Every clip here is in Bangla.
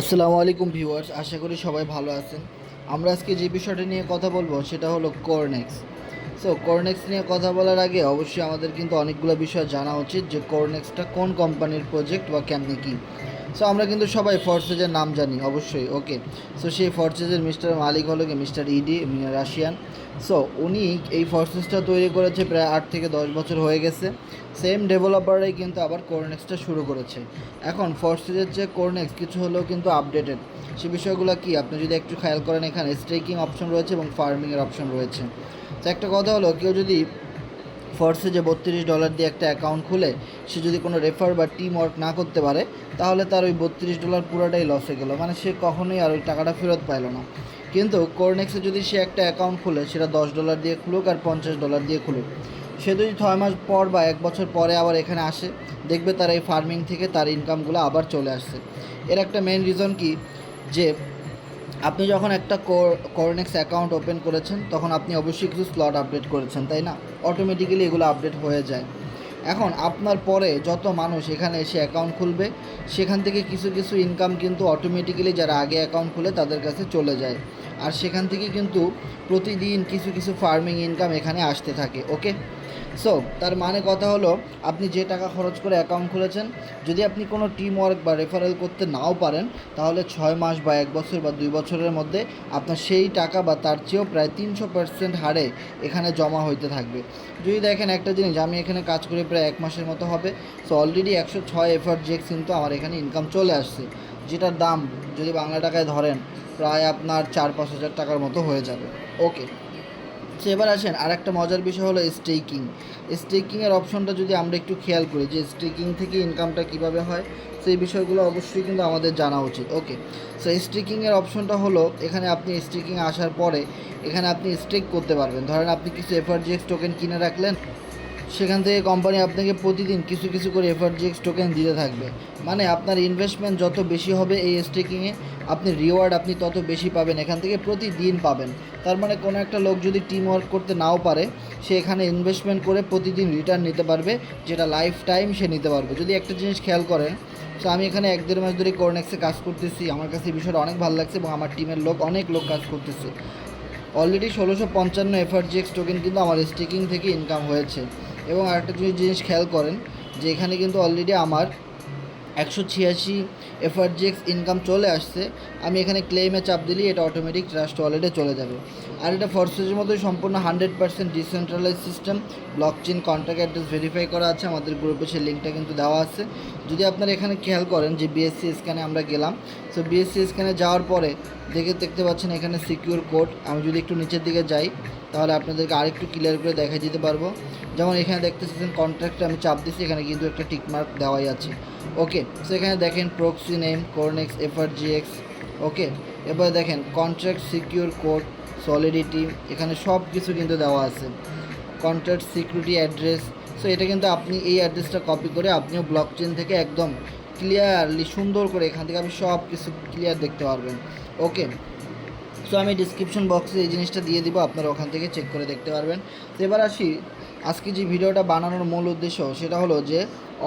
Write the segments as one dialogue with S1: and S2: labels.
S1: আসসালামু আলাইকুম ভিউয়ার্স আশা করি সবাই ভালো আছেন আমরা আজকে যে বিষয়টা নিয়ে কথা বলবো সেটা হলো কর্নেক্স সো কর্নেক্স নিয়ে কথা বলার আগে অবশ্যই আমাদের কিন্তু অনেকগুলো বিষয় জানা উচিত যে কর্নেক্সটা কোন কোম্পানির প্রজেক্ট বা কেমনি কী সো আমরা কিন্তু সবাই ফরসেজের নাম জানি অবশ্যই ওকে সো সেই ফরসেজের মিস্টার মালিক হলো কি মিস্টার ইডি রাশিয়ান সো উনি এই ফরসেসটা তৈরি করেছে প্রায় আট থেকে দশ বছর হয়ে গেছে সেম ডেভেলপাররাই কিন্তু আবার কোরনেক্সটা শুরু করেছে এখন ফরসেসের যে কোরনেক্স কিছু হলেও কিন্তু আপডেটেড সে বিষয়গুলো কি আপনি যদি একটু খেয়াল করেন এখানে স্ট্রেকিং অপশন রয়েছে এবং ফার্মিংয়ের অপশন রয়েছে তো একটা কথা হলো কেউ যদি ফর্সে যে বত্রিশ ডলার দিয়ে একটা অ্যাকাউন্ট খুলে সে যদি কোনো রেফার বা টিম ওয়ার্ক না করতে পারে তাহলে তার ওই বত্রিশ ডলার পুরোটাই লস হয়ে গেলো মানে সে কখনোই আর ওই টাকাটা ফেরত পাইল না কিন্তু কোরনেক্সে যদি সে একটা অ্যাকাউন্ট খুলে সেটা দশ ডলার দিয়ে খুলুক আর পঞ্চাশ ডলার দিয়ে খুলুক সে যদি ছয় মাস পর বা এক বছর পরে আবার এখানে আসে দেখবে তার এই ফার্মিং থেকে তার ইনকামগুলো আবার চলে আসছে এর একটা মেন রিজন কি যে আপনি যখন একটা করনেক্স অ্যাকাউন্ট ওপেন করেছেন তখন আপনি অবশ্যই কিছু স্লট আপডেট করেছেন তাই না অটোমেটিক্যালি এগুলো আপডেট হয়ে যায় এখন আপনার পরে যত মানুষ এখানে এসে অ্যাকাউন্ট খুলবে সেখান থেকে কিছু কিছু ইনকাম কিন্তু অটোমেটিক্যালি যারা আগে অ্যাকাউন্ট খুলে তাদের কাছে চলে যায় আর সেখান থেকে কিন্তু প্রতিদিন কিছু কিছু ফার্মিং ইনকাম এখানে আসতে থাকে ওকে সো তার মানে কথা হলো আপনি যে টাকা খরচ করে অ্যাকাউন্ট খুলেছেন যদি আপনি কোনো টিম ওয়ার্ক বা রেফারেল করতে নাও পারেন তাহলে ছয় মাস বা এক বছর বা দুই বছরের মধ্যে আপনার সেই টাকা বা তার চেয়েও প্রায় তিনশো পার্সেন্ট হারে এখানে জমা হইতে থাকবে যদি দেখেন একটা জিনিস আমি এখানে কাজ করি প্রায় এক মাসের মতো হবে সো অলরেডি একশো ছয় এফআর জেক্স কিন্তু আমার এখানে ইনকাম চলে আসছে যেটার দাম যদি বাংলা টাকায় ধরেন প্রায় আপনার চার পাঁচ হাজার টাকার মতো হয়ে যাবে ওকে আচ্ছা এবার আসেন আর একটা মজার বিষয় হলো স্টেকিং স্টেকিংয়ের অপশনটা যদি আমরা একটু খেয়াল করি যে স্টেকিং থেকে ইনকামটা কিভাবে হয় সেই বিষয়গুলো অবশ্যই কিন্তু আমাদের জানা উচিত ওকে সো স্টেকিংয়ের অপশনটা হলো এখানে আপনি স্টেকিং আসার পরে এখানে আপনি স্টেক করতে পারবেন ধরেন আপনি কিছু এফআরজিএক্স টোকেন কিনে রাখলেন সেখান থেকে কোম্পানি আপনাকে প্রতিদিন কিছু কিছু করে এফআরজিএক্স টোকেন দিতে থাকবে মানে আপনার ইনভেস্টমেন্ট যত বেশি হবে এই স্টেকিংয়ে আপনি রিওয়ার্ড আপনি তত বেশি পাবেন এখান থেকে প্রতিদিন পাবেন তার মানে কোনো একটা লোক যদি টিম ওয়ার্ক করতে নাও পারে সে এখানে ইনভেস্টমেন্ট করে প্রতিদিন রিটার্ন নিতে পারবে যেটা লাইফ টাইম সে নিতে পারবে যদি একটা জিনিস খেয়াল করেন তো আমি এখানে এক দেড় মাস ধরে কর্নেক্সে কাজ করতেছি আমার কাছে এই বিষয়টা অনেক ভালো লাগছে এবং আমার টিমের লোক অনেক লোক কাজ করতেছে অলরেডি ষোলোশো পঞ্চান্ন এফআরজিএক্স টোকেন কিন্তু আমার স্টেকিং থেকে ইনকাম হয়েছে এবং আরেকটা জিনিস খেয়াল করেন যে এখানে কিন্তু অলরেডি আমার একশো ছিয়াশি এফআরজিএক্স ইনকাম চলে আসছে আমি এখানে ক্লেমে চাপ দিলেই এটা অটোমেটিক ট্রাস্ট ওয়ালেটে চলে যাবে আর এটা ফরসেজের মতোই সম্পূর্ণ hundred percent decentralise system blockchain contact address verify করা আছে আমাদের গ্রুপে সেই লিঙ্কটা কিন্তু দেওয়া আছে যদি আপনারা এখানে খেয়াল করেন যে বিএসসি স্ক্যানে আমরা গেলাম সো বিএসসি স্ক্যানে যাওয়ার পরে দেখে দেখতে পাচ্ছেন এখানে সিকিউর কোড আমি যদি একটু নিচের দিকে যাই তাহলে আপনাদেরকে আরেকটু ক্লিয়ার করে দেখা দিতে পারবো যেমন এখানে দেখতেছেন কন্ট্রাক্টে আমি চাপ দিচ্ছি এখানে কিন্তু একটা টিকমার্ক দেওয়াই আছে ওকে সো এখানে দেখেন প্রক্সি নেম কর্নেক্স এফআরজিএক্স ওকে এবার দেখেন কন্ট্রাক্ট সিকিউর কোড সলিডিটি এখানে সব কিছু কিন্তু দেওয়া আছে কন্ট্রাক্ট সিকিউরিটি অ্যাড্রেস সো এটা কিন্তু আপনি এই অ্যাড্রেসটা কপি করে আপনিও ব্লক চেন থেকে একদম ক্লিয়ারলি সুন্দর করে এখান থেকে আপনি সব কিছু ক্লিয়ার দেখতে পারবেন ওকে সো আমি ডিসক্রিপশন বক্সে এই জিনিসটা দিয়ে দিব আপনারা ওখান থেকে চেক করে দেখতে পারবেন তো এবার আসি আজকে যে ভিডিওটা বানানোর মূল উদ্দেশ্য সেটা হলো যে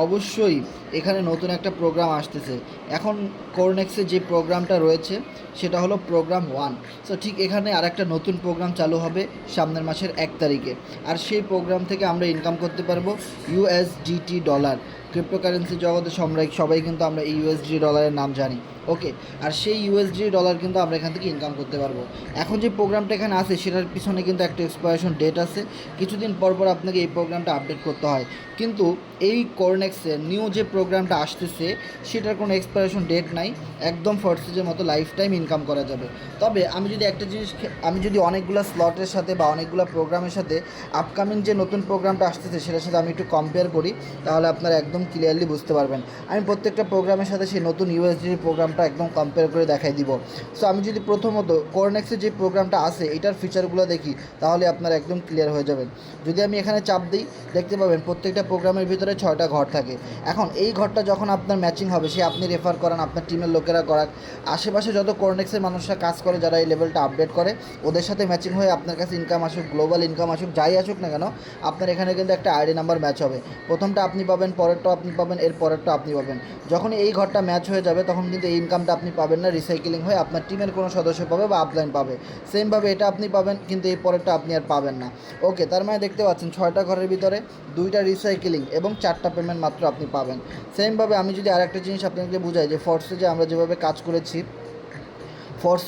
S1: অবশ্যই এখানে নতুন একটা প্রোগ্রাম আসতেছে এখন কোরনেক্সে যে প্রোগ্রামটা রয়েছে সেটা হলো প্রোগ্রাম ওয়ান সো ঠিক এখানে আর একটা নতুন প্রোগ্রাম চালু হবে সামনের মাসের এক তারিখে আর সেই প্রোগ্রাম থেকে আমরা ইনকাম করতে পারবো ইউএসডিটি ডলার ক্রিপ্টোকারেন্সি জগতে সম্রাট সবাই কিন্তু আমরা এই ইউএসডি ডলারের নাম জানি ওকে আর সেই ইউএসডি ডলার কিন্তু আমরা এখান থেকে ইনকাম করতে পারবো এখন যে প্রোগ্রামটা এখানে আছে সেটার পিছনে কিন্তু একটা এক্সপায়ারেশন ডেট আছে কিছুদিন পর পর আপনাকে এই প্রোগ্রামটা আপডেট করতে হয় কিন্তু এই কর্নেক্সে নিউ যে প্রোগ্রামটা আসতেছে সেটার কোনো এক্সপায়ারেশন ডেট নাই একদম ফর্সেজের মতো লাইফ টাইম ইনকাম করা যাবে তবে আমি যদি একটা জিনিস আমি যদি অনেকগুলো স্লটের সাথে বা অনেকগুলো প্রোগ্রামের সাথে আপকামিং যে নতুন প্রোগ্রামটা আসতেছে সেটার সাথে আমি একটু কম্পেয়ার করি তাহলে আপনারা একদম ক্লিয়ারলি বুঝতে পারবেন আমি প্রত্যেকটা প্রোগ্রামের সাথে সেই নতুন ইউএসডির প্রোগ্রামটা একদম কম্পেয়ার করে দেখাই দিব সো আমি যদি প্রথমত কোরনেক্সের যে প্রোগ্রামটা আছে এটার ফিচারগুলো দেখি তাহলে আপনারা একদম ক্লিয়ার হয়ে যাবেন যদি আমি এখানে চাপ দিই দেখতে পাবেন প্রত্যেকটা প্রোগ্রামের ভিতরে ছয়টা ঘর থাকে এখন এই ঘরটা যখন আপনার ম্যাচিং হবে সে আপনি রেফার করান আপনার টিমের লোকেরা করাক আশেপাশে যত কোর ইলেকট্রনিক্সের মানুষরা কাজ করে যারা এই লেভেলটা আপডেট করে ওদের সাথে ম্যাচিং হয়ে আপনার কাছে ইনকাম আসুক গ্লোবাল ইনকাম আসুক যাই আসুক না কেন আপনার এখানে কিন্তু একটা আইডি নাম্বার ম্যাচ হবে প্রথমটা আপনি পাবেন পরেরটা আপনি পাবেন এর পরেরটা আপনি পাবেন যখন এই ঘরটা ম্যাচ হয়ে যাবে তখন কিন্তু এই ইনকামটা আপনি পাবেন না রিসাইকেলিং হয়ে আপনার টিমের কোনো সদস্য পাবে বা আপলাইন পাবে সেমভাবে এটা আপনি পাবেন কিন্তু এই পরেরটা আপনি আর পাবেন না ওকে তার মানে দেখতে পাচ্ছেন ছয়টা ঘরের ভিতরে দুইটা রিসাইকেলিং এবং চারটা পেমেন্ট মাত্র আপনি পাবেন সেমভাবে আমি যদি আরেকটা জিনিস আপনাকে বুঝাই যে ফর্সে যে আমরা যেভাবে কাজ করেছি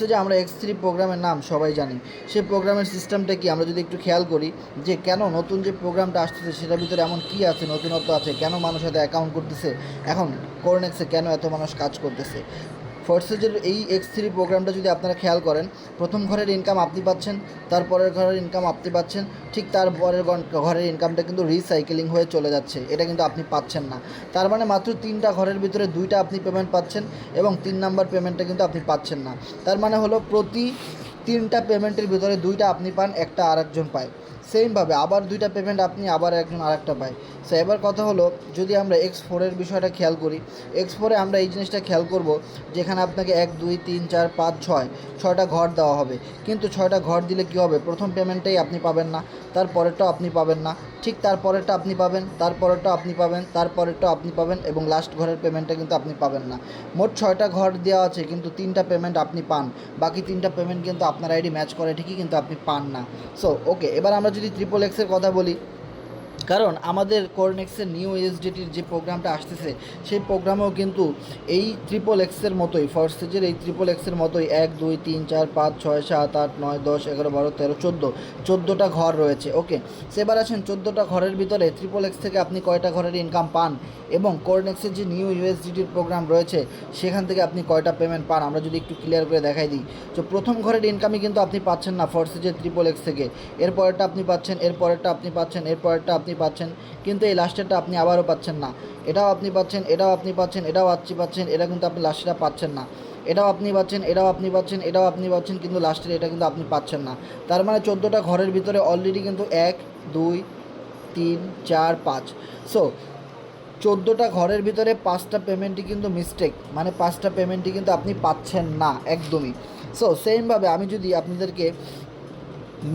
S1: যে আমরা এক্স থ্রি প্রোগ্রামের নাম সবাই জানি সেই প্রোগ্রামের সিস্টেমটা কি আমরা যদি একটু খেয়াল করি যে কেন নতুন যে প্রোগ্রামটা আসতেছে সেটার ভিতরে এমন কি আছে নতুনত্ব আছে কেন মানুষ এত অ্যাকাউন্ট করতেছে এখন করোনেক্সে কেন এত মানুষ কাজ করতেছে ফোর্সেজের এই এক্স থ্রি প্রোগ্রামটা যদি আপনারা খেয়াল করেন প্রথম ঘরের ইনকাম আপনি পাচ্ছেন তারপরের ঘরের ইনকাম আপনি পাচ্ছেন ঠিক তারপরের ঘরের ইনকামটা কিন্তু রিসাইকেলিং হয়ে চলে যাচ্ছে এটা কিন্তু আপনি পাচ্ছেন না তার মানে মাত্র তিনটা ঘরের ভিতরে দুইটা আপনি পেমেন্ট পাচ্ছেন এবং তিন নাম্বার পেমেন্টটা কিন্তু আপনি পাচ্ছেন না তার মানে হলো প্রতি তিনটা পেমেন্টের ভিতরে দুইটা আপনি পান একটা আরেকজন পায় সেমভাবে আবার দুইটা পেমেন্ট আপনি আবার একজন আরেকটা পায় সো এবার কথা হলো যদি আমরা এক্স ফোরের বিষয়টা খেয়াল করি এক্স ফোরে আমরা এই জিনিসটা খেয়াল করব যেখানে আপনাকে এক দুই তিন চার পাঁচ ছয় ছয়টা ঘর দেওয়া হবে কিন্তু ছয়টা ঘর দিলে কী হবে প্রথম পেমেন্টটাই আপনি পাবেন না তারপরেরটাও আপনি পাবেন না ঠিক তারপরেরটা আপনি পাবেন তারপরেরটাও আপনি পাবেন তারপরেরটাও আপনি পাবেন এবং লাস্ট ঘরের পেমেন্টটা কিন্তু আপনি পাবেন না মোট ছয়টা ঘর দেওয়া আছে কিন্তু তিনটা পেমেন্ট আপনি পান বাকি তিনটা পেমেন্ট কিন্তু আপনার আইডি ম্যাচ করে ঠিকই কিন্তু আপনি পান না সো ওকে এবার আমরা যদি ট্রিপল এক্সের কথা বলি কারণ আমাদের করনেক্সের নিউ এসডিটির যে প্রোগ্রামটা আসতেছে সেই প্রোগ্রামেও কিন্তু এই ট্রিপল এক্সের মতোই ফরসেজের এই ট্রিপল এক্সের মতোই এক দুই তিন চার পাঁচ ছয় সাত আট নয় দশ এগারো বারো তেরো চোদ্দো চোদ্দোটা ঘর রয়েছে ওকে সেবার আছেন চোদ্দোটা ঘরের ভিতরে ট্রিপল এক্স থেকে আপনি কয়টা ঘরের ইনকাম পান এবং কোরনেক্সের যে নিউ ইউএসডিটির প্রোগ্রাম রয়েছে সেখান থেকে আপনি কয়টা পেমেন্ট পান আমরা যদি একটু ক্লিয়ার করে দেখাই দিই তো প্রথম ঘরের ইনকামই কিন্তু আপনি পাচ্ছেন না ফরসেজের ট্রিপল এক্স থেকে এরপরেরটা আপনি পাচ্ছেন এরপরেরটা আপনি পাচ্ছেন এরপরেরটা আপনি পাচ্ছেন কিন্তু এই লাস্টেরটা আপনি আবারও পাচ্ছেন না এটাও আপনি পাচ্ছেন এটাও আপনি পাচ্ছেন এটাও আচ্ছি পাচ্ছেন এটা কিন্তু আপনি লাস্টেরটা পাচ্ছেন না এটাও আপনি পাচ্ছেন এটাও আপনি পাচ্ছেন এটাও আপনি পাচ্ছেন কিন্তু লাস্টের এটা কিন্তু আপনি পাচ্ছেন না তার মানে চোদ্দোটা ঘরের ভিতরে অলরেডি কিন্তু এক দুই তিন চার পাঁচ সো চোদ্দোটা ঘরের ভিতরে পাঁচটা পেমেন্টই কিন্তু মিস্টেক মানে পাঁচটা পেমেন্টই কিন্তু আপনি পাচ্ছেন না একদমই সো সেমভাবে আমি যদি আপনাদেরকে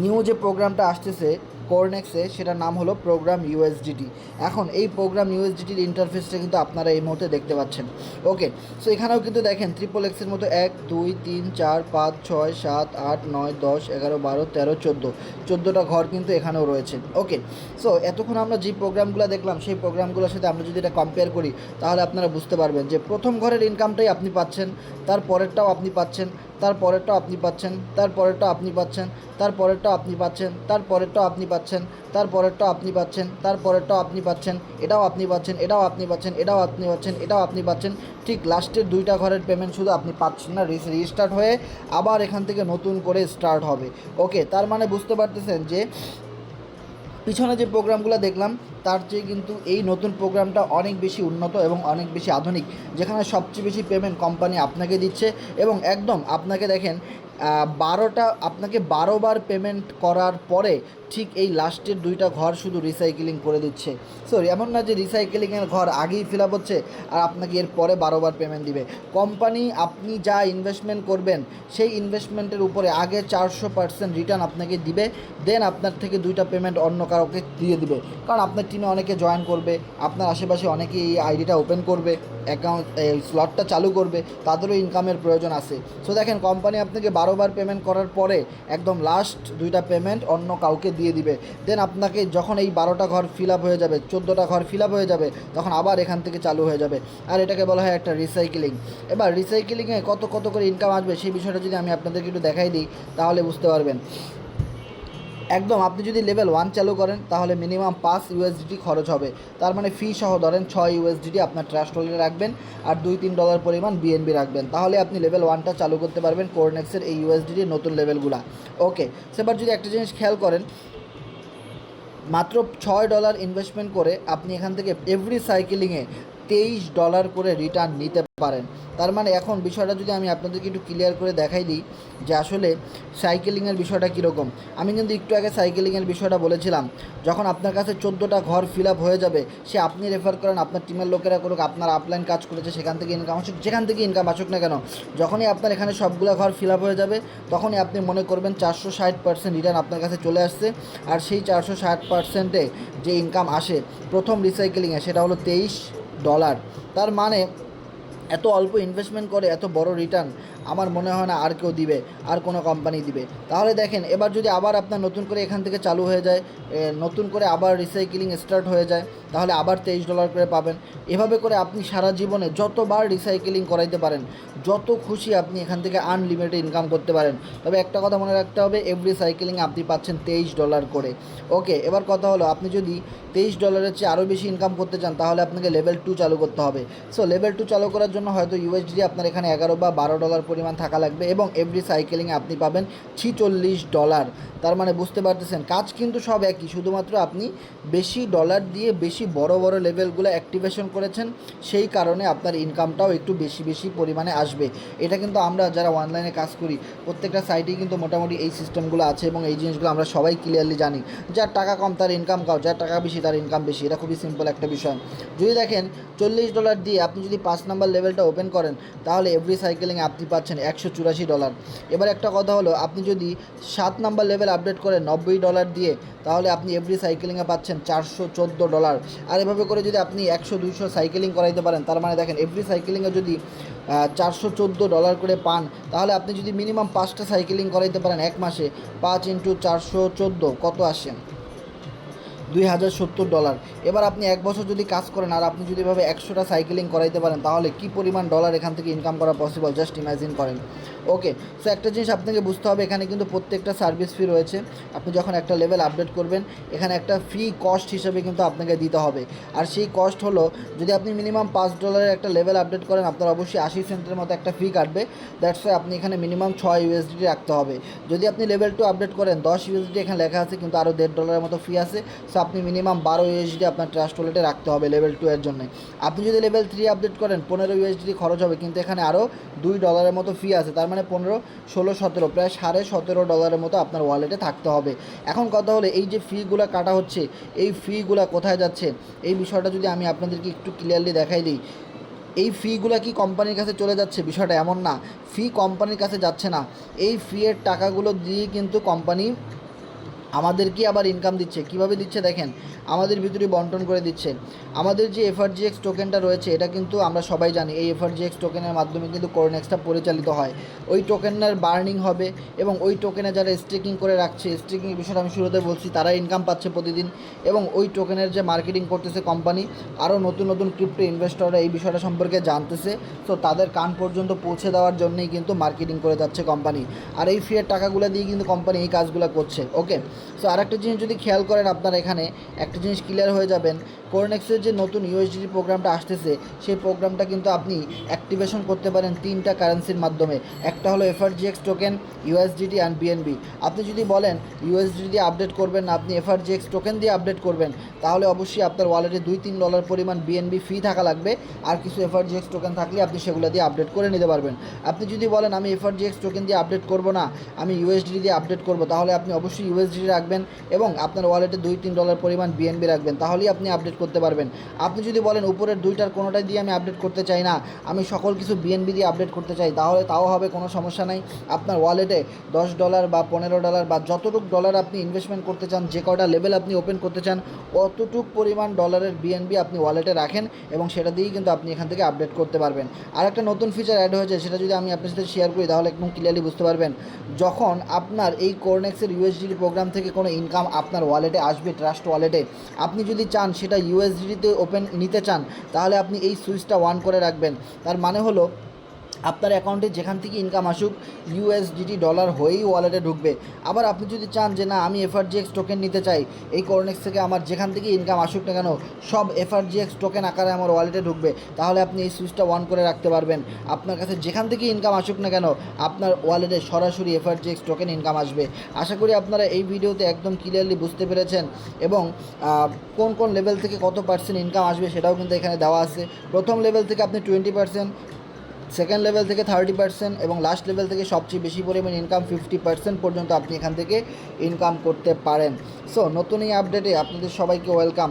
S1: নিউ যে প্রোগ্রামটা আসতেছে কোরনেক্সে সেটার নাম হলো প্রোগ্রাম ইউএসডিটি এখন এই প্রোগ্রাম ইউএসডিটির ইন্টারফেসটা কিন্তু আপনারা এই মুহূর্তে দেখতে পাচ্ছেন ওকে সো এখানেও কিন্তু দেখেন ত্রিপল এক্সের মতো এক দুই তিন চার পাঁচ ছয় সাত আট নয় দশ এগারো বারো তেরো চোদ্দো চোদ্দোটা ঘর কিন্তু এখানেও রয়েছে ওকে সো এতক্ষণ আমরা যে প্রোগ্রামগুলো দেখলাম সেই প্রোগ্রামগুলোর সাথে আমরা যদি এটা কম্পেয়ার করি তাহলে আপনারা বুঝতে পারবেন যে প্রথম ঘরের ইনকামটাই আপনি পাচ্ছেন তার পরেরটাও আপনি পাচ্ছেন তার পরেরটা আপনি পাচ্ছেন তার পরেরটা আপনি পাচ্ছেন তার পরেরটা আপনি পাচ্ছেন তার পরেরটা আপনি পাচ্ছেন তার পরেরটা আপনি পাচ্ছেন তার পরেরটা আপনি পাচ্ছেন এটাও আপনি পাচ্ছেন এটাও আপনি পাচ্ছেন এটাও আপনি পাচ্ছেন এটাও আপনি পাচ্ছেন ঠিক লাস্টের দুইটা ঘরের পেমেন্ট শুধু আপনি পাচ্ছেন না রিস্টার্ট হয়ে আবার এখান থেকে নতুন করে স্টার্ট হবে ওকে তার মানে বুঝতে পারতেছেন যে পিছনে যে প্রোগ্রামগুলো দেখলাম তার চেয়ে কিন্তু এই নতুন প্রোগ্রামটা অনেক বেশি উন্নত এবং অনেক বেশি আধুনিক যেখানে সবচেয়ে বেশি পেমেন্ট কোম্পানি আপনাকে দিচ্ছে এবং একদম আপনাকে দেখেন বারোটা আপনাকে বারোবার পেমেন্ট করার পরে ঠিক এই লাস্টের দুইটা ঘর শুধু রিসাইকেলিং করে দিচ্ছে সরি এমন না যে রিসাইকেলিংয়ের ঘর আগেই ফিল আপ হচ্ছে আর আপনাকে এর পরে বারোবার পেমেন্ট দিবে কোম্পানি আপনি যা ইনভেস্টমেন্ট করবেন সেই ইনভেস্টমেন্টের উপরে আগে চারশো পার্সেন্ট রিটার্ন আপনাকে দিবে দেন আপনার থেকে দুইটা পেমেন্ট অন্য কারোকে দিয়ে দিবে কারণ আপনার টিমে অনেকে জয়েন করবে আপনার আশেপাশে অনেকে এই আইডিটা ওপেন করবে অ্যাকাউন্ট স্লটটা চালু করবে তাদেরও ইনকামের প্রয়োজন আছে সো দেখেন কোম্পানি আপনাকে বারো কারোবার পেমেন্ট করার পরে একদম লাস্ট দুইটা পেমেন্ট অন্য কাউকে দিয়ে দিবে দেন আপনাকে যখন এই বারোটা ঘর ফিল আপ হয়ে যাবে চোদ্দোটা ঘর ফিল আপ হয়ে যাবে তখন আবার এখান থেকে চালু হয়ে যাবে আর এটাকে বলা হয় একটা রিসাইকেলিং এবার রিসাইকেলিংয়ে কত কত করে ইনকাম আসবে সেই বিষয়টা যদি আমি আপনাদেরকে একটু দেখাই দিই তাহলে বুঝতে পারবেন একদম আপনি যদি লেভেল ওয়ান চালু করেন তাহলে মিনিমাম পাঁচ ইউএসডিটি খরচ হবে তার মানে ফি সহ ধরেন ছয় ইউএসডিটি আপনার ট্রাস্ট হোল্ডে রাখবেন আর দুই তিন ডলার পরিমাণ বিএনবি রাখবেন তাহলে আপনি লেভেল ওয়ানটা চালু করতে পারবেন কোরনেক্সের এই ইউএসডিটির নতুন লেভেলগুলো ওকে সেবার যদি একটা জিনিস খেয়াল করেন মাত্র ছয় ডলার ইনভেস্টমেন্ট করে আপনি এখান থেকে এভরি সাইকেলিংয়ে তেইশ ডলার করে রিটার্ন নিতে পারেন তার মানে এখন বিষয়টা যদি আমি আপনাদেরকে একটু ক্লিয়ার করে দেখাই দিই যে আসলে সাইকেলিংয়ের বিষয়টা কীরকম আমি কিন্তু একটু আগে সাইকেলিংয়ের বিষয়টা বলেছিলাম যখন আপনার কাছে চোদ্দোটা ঘর ফিল আপ হয়ে যাবে সে আপনি রেফার করেন আপনার টিমের লোকেরা করুক আপনার আপলাইন কাজ করেছে সেখান থেকে ইনকাম আসুক যেখান থেকে ইনকাম আসুক না কেন যখনই আপনার এখানে সবগুলো ঘর ফিল আপ হয়ে যাবে তখনই আপনি মনে করবেন চারশো ষাট পার্সেন্ট রিটার্ন আপনার কাছে চলে আসছে আর সেই চারশো ষাট পার্সেন্টে যে ইনকাম আসে প্রথম রিসাইকেলিংয়ে সেটা হলো তেইশ ডলার তার মানে এত অল্প ইনভেস্টমেন্ট করে এত বড় রিটার্ন আমার মনে হয় না আর কেউ দিবে আর কোনো কোম্পানি দিবে তাহলে দেখেন এবার যদি আবার আপনার নতুন করে এখান থেকে চালু হয়ে যায় নতুন করে আবার রিসাইকেলিং স্টার্ট হয়ে যায় তাহলে আবার তেইশ ডলার করে পাবেন এভাবে করে আপনি সারা জীবনে যতবার রিসাইকেলিং করাইতে পারেন যত খুশি আপনি এখান থেকে আনলিমিটেড ইনকাম করতে পারেন তবে একটা কথা মনে রাখতে হবে এভরি সাইকেলিং আপনি পাচ্ছেন তেইশ ডলার করে ওকে এবার কথা হলো আপনি যদি তেইশ ডলারের চেয়ে আরও বেশি ইনকাম করতে চান তাহলে আপনাকে লেভেল টু চালু করতে হবে সো লেভেল টু চালু করার জন্য হয়তো ইউএসডি আপনার এখানে এগারো বা বারো ডলার পরিমাণ থাকা লাগবে এবং এভরি সাইকেলিংয়ে আপনি পাবেন ছিচল্লিশ ডলার তার মানে বুঝতে পারতেছেন কাজ কিন্তু সব একই শুধুমাত্র আপনি বেশি ডলার দিয়ে বেশি বড় বড় লেভেলগুলো অ্যাক্টিভেশন করেছেন সেই কারণে আপনার ইনকামটাও একটু বেশি বেশি পরিমাণে আসবে এটা কিন্তু আমরা যারা অনলাইনে কাজ করি প্রত্যেকটা সাইটেই কিন্তু মোটামুটি এই সিস্টেমগুলো আছে এবং এই জিনিসগুলো আমরা সবাই ক্লিয়ারলি জানি যার টাকা কম তার ইনকাম কম যার টাকা বেশি তার ইনকাম বেশি এটা খুবই সিম্পল একটা বিষয় যদি দেখেন চল্লিশ ডলার দিয়ে আপনি যদি পাঁচ নাম্বার লেভেলটা ওপেন করেন তাহলে এভরি সাইকেলিং আপনি পাচ্ছেন পাচ্ছেন একশো চুরাশি ডলার এবার একটা কথা হলো আপনি যদি সাত নাম্বার লেভেল আপডেট করেন নব্বই ডলার দিয়ে তাহলে আপনি এভরি সাইকেলিংয়ে পাচ্ছেন চারশো চোদ্দো ডলার আর এভাবে করে যদি আপনি একশো দুইশো সাইকেলিং করাইতে পারেন তার মানে দেখেন এভরি সাইকেলিংয়ে যদি চারশো চোদ্দো ডলার করে পান তাহলে আপনি যদি মিনিমাম পাঁচটা সাইকেলিং করাইতে পারেন এক মাসে পাঁচ ইন্টু চারশো চোদ্দো কত আসেন দুই হাজার সত্তর ডলার এবার আপনি এক বছর যদি কাজ করেন আর আপনি যদি এভাবে একশোটা সাইকেলিং করাইতে পারেন তাহলে কি পরিমাণ ডলার এখান থেকে ইনকাম করা পসিবল জাস্ট ইমাজিন করেন ওকে সো একটা জিনিস আপনাকে বুঝতে হবে এখানে কিন্তু প্রত্যেকটা সার্ভিস ফি রয়েছে আপনি যখন একটা লেভেল আপডেট করবেন এখানে একটা ফ্রি কস্ট হিসেবে কিন্তু আপনাকে দিতে হবে আর সেই কস্ট হলো যদি আপনি মিনিমাম পাঁচ ডলারের একটা লেভেল আপডেট করেন আপনার অবশ্যই আশি সেন্টের মতো একটা ফি কাটবে দ্যাটস ওয়াই আপনি এখানে মিনিমাম ছয় ইউএসডি রাখতে হবে যদি আপনি লেভেল টু আপডেট করেন দশ ইউএসডি এখানে লেখা আছে কিন্তু আরও দেড় ডলারের মতো ফি আছে সো আপনি মিনিমাম বারো ইউএসডি আপনার ট্রাস্ট ওয়ালেটে রাখতে হবে লেভেল টু এর জন্য আপনি যদি লেভেল থ্রি আপডেট করেন পনেরো ইউএসডি খরচ হবে কিন্তু এখানে আরও দুই ডলারের মতো ফি আছে তার মানে পনেরো ষোলো সতেরো প্রায় সাড়ে সতেরো ডলারের মতো আপনার ওয়ালেটে থাকতে হবে এখন কথা হলো এই যে ফিগুলো কাটা হচ্ছে এই ফিগুলো কোথায় যাচ্ছে এই বিষয়টা যদি আমি আপনাদেরকে একটু ক্লিয়ারলি দেখাই দিই এই ফিগুলো কি কোম্পানির কাছে চলে যাচ্ছে বিষয়টা এমন না ফি কোম্পানির কাছে যাচ্ছে না এই ফি এর টাকাগুলো দিয়ে কিন্তু কোম্পানি আমাদেরকেই আবার ইনকাম দিচ্ছে কিভাবে দিচ্ছে দেখেন আমাদের ভিতরে বন্টন করে দিচ্ছে আমাদের যে এফআরজিএক্স টোকেনটা রয়েছে এটা কিন্তু আমরা সবাই জানি এই এফআরজিএক্স টোকেনের মাধ্যমে কিন্তু করোনেক্সটা পরিচালিত হয় ওই টোকেনের বার্নিং হবে এবং ওই টোকেনে যারা স্টেকিং করে রাখছে স্টেকিং বিষয়টা আমি শুরুতে বলছি তারা ইনকাম পাচ্ছে প্রতিদিন এবং ওই টোকেনের যে মার্কেটিং করতেছে কোম্পানি আরও নতুন নতুন ক্রিপ্টো ইনভেস্টররা এই বিষয়টা সম্পর্কে জানতেছে তো তাদের কান পর্যন্ত পৌঁছে দেওয়ার জন্যই কিন্তু মার্কেটিং করে যাচ্ছে কোম্পানি আর এই ফিয়ের টাকাগুলো দিয়ে কিন্তু কোম্পানি এই কাজগুলো করছে ওকে সো আরেকটা জিনিস যদি খেয়াল করেন আপনার এখানে একটা জিনিস ক্লিয়ার হয়ে যাবেন কোরনেক্সের যে নতুন ইউএসডি প্রোগ্রামটা আসতেছে সেই প্রোগ্রামটা কিন্তু আপনি অ্যাক্টিভেশন করতে পারেন তিনটা কারেন্সির মাধ্যমে একটা হলো FRGX token USDT and BNB আপনি যদি বলেন ইউএসডি দিয়ে আপডেট করবেন না আপনি এফআরজিএক্স টোকেন দিয়ে আপডেট করবেন তাহলে অবশ্যই আপনার ওয়ালেটে দুই তিন ডলার পরিমাণ বিএনবি ফি থাকা লাগবে আর কিছু এফআরজিএক্স টোকেন থাকলে আপনি সেগুলো দিয়ে আপডেট করে নিতে পারবেন আপনি যদি বলেন আমি এফআরজিএক্স টোকেন দিয়ে আপডেট করব না আমি ইউএসডি দিয়ে আপডেট করব তাহলে আপনি অবশ্যই ইউএসডি রাখবেন এবং আপনার ওয়ালেটে দুই তিন ডলার পরিমাণ বিএনবি রাখবেন তাহলেই আপনি আপডেট করতে পারবেন আপনি যদি বলেন উপরের দুইটার কোনোটাই দিয়ে আমি আপডেট করতে চাই না আমি সকল কিছু বিএনবি দিয়ে আপডেট করতে চাই তাহলে তাও হবে কোনো সমস্যা নাই আপনার ওয়ালেটে দশ ডলার বা পনেরো ডলার বা যতটুক ডলার আপনি ইনভেস্টমেন্ট করতে চান যে কয়টা লেভেল আপনি ওপেন করতে চান অতটুক পরিমাণ ডলারের বিএনবি আপনি ওয়ালেটে রাখেন এবং সেটা দিয়েই কিন্তু আপনি এখান থেকে আপডেট করতে পারবেন আর একটা নতুন ফিচার অ্যাড হয়েছে সেটা যদি আমি আপনার সাথে শেয়ার করি তাহলে একদম ক্লিয়ারলি বুঝতে পারবেন যখন আপনার এই কোরনেক্সের ইউএসডি প্রোগ্রাম থেকে কোনো ইনকাম আপনার ওয়ালেটে আসবে ট্রাস্ট ওয়ালেটে আপনি যদি চান সেটা ইউএসডিতে ওপেন নিতে চান তাহলে আপনি এই সুইচটা ওয়ান করে রাখবেন তার মানে হলো আপনার অ্যাকাউন্টে যেখান থেকে ইনকাম আসুক ইউএসডিটি ডলার হয়েই ওয়ালেটে ঢুকবে আবার আপনি যদি চান যে না আমি এফআরজিএক্স টোকেন নিতে চাই এই করোনেক্স থেকে আমার যেখান থেকে ইনকাম আসুক না কেন সব এফআরজিএক্স টোকেন আকারে আমার ওয়ালেটে ঢুকবে তাহলে আপনি এই সুইচটা অন করে রাখতে পারবেন আপনার কাছে যেখান থেকে ইনকাম আসুক না কেন আপনার ওয়ালেটে সরাসরি এফআরজিএক্স টোকেন ইনকাম আসবে আশা করি আপনারা এই ভিডিওতে একদম ক্লিয়ারলি বুঝতে পেরেছেন এবং কোন কোন লেভেল থেকে কত পার্সেন্ট ইনকাম আসবে সেটাও কিন্তু এখানে দেওয়া আছে প্রথম লেভেল থেকে আপনি টোয়েন্টি পার্সেন্ট সেকেন্ড লেভেল থেকে থার্টি পার্সেন্ট এবং লাস্ট লেভেল থেকে সবচেয়ে বেশি পরিমাণ ইনকাম ফিফটি পার্সেন্ট পর্যন্ত আপনি এখান থেকে ইনকাম করতে পারেন সো নতুন এই আপডেটে আপনাদের সবাইকে ওয়েলকাম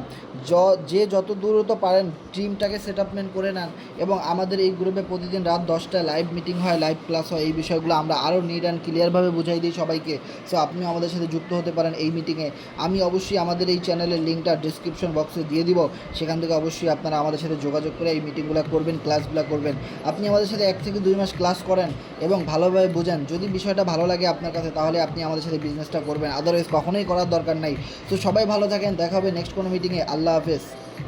S1: য যে যত দূরত পারেন টিমটাকে সেট আপমেন্ট করে নেন এবং আমাদের এই গ্রুপে প্রতিদিন রাত দশটায় লাইভ মিটিং হয় লাইভ ক্লাস হয় এই বিষয়গুলো আমরা আরও নিট অ্যান্ড ক্লিয়ারভাবে বুঝাই দিই সবাইকে সো আপনিও আমাদের সাথে যুক্ত হতে পারেন এই মিটিংয়ে আমি অবশ্যই আমাদের এই চ্যানেলের লিঙ্কটা ডিসক্রিপশন বক্সে দিয়ে দিব সেখান থেকে অবশ্যই আপনারা আমাদের সাথে যোগাযোগ করে এই মিটিংগুলো করবেন ক্লাসগুলো করবেন আপনি আমাদের সাথে এক থেকে দুই মাস ক্লাস করেন এবং ভালোভাবে বোঝেন যদি বিষয়টা ভালো লাগে আপনার কাছে তাহলে আপনি আমাদের সাথে বিজনেসটা করবেন আদারওয়াইজ কখনোই করার দরকার নাই তো সবাই ভালো থাকেন দেখা হবে নেক্সট কোনো মিটিংয়ে আল্লাহ হাফেজ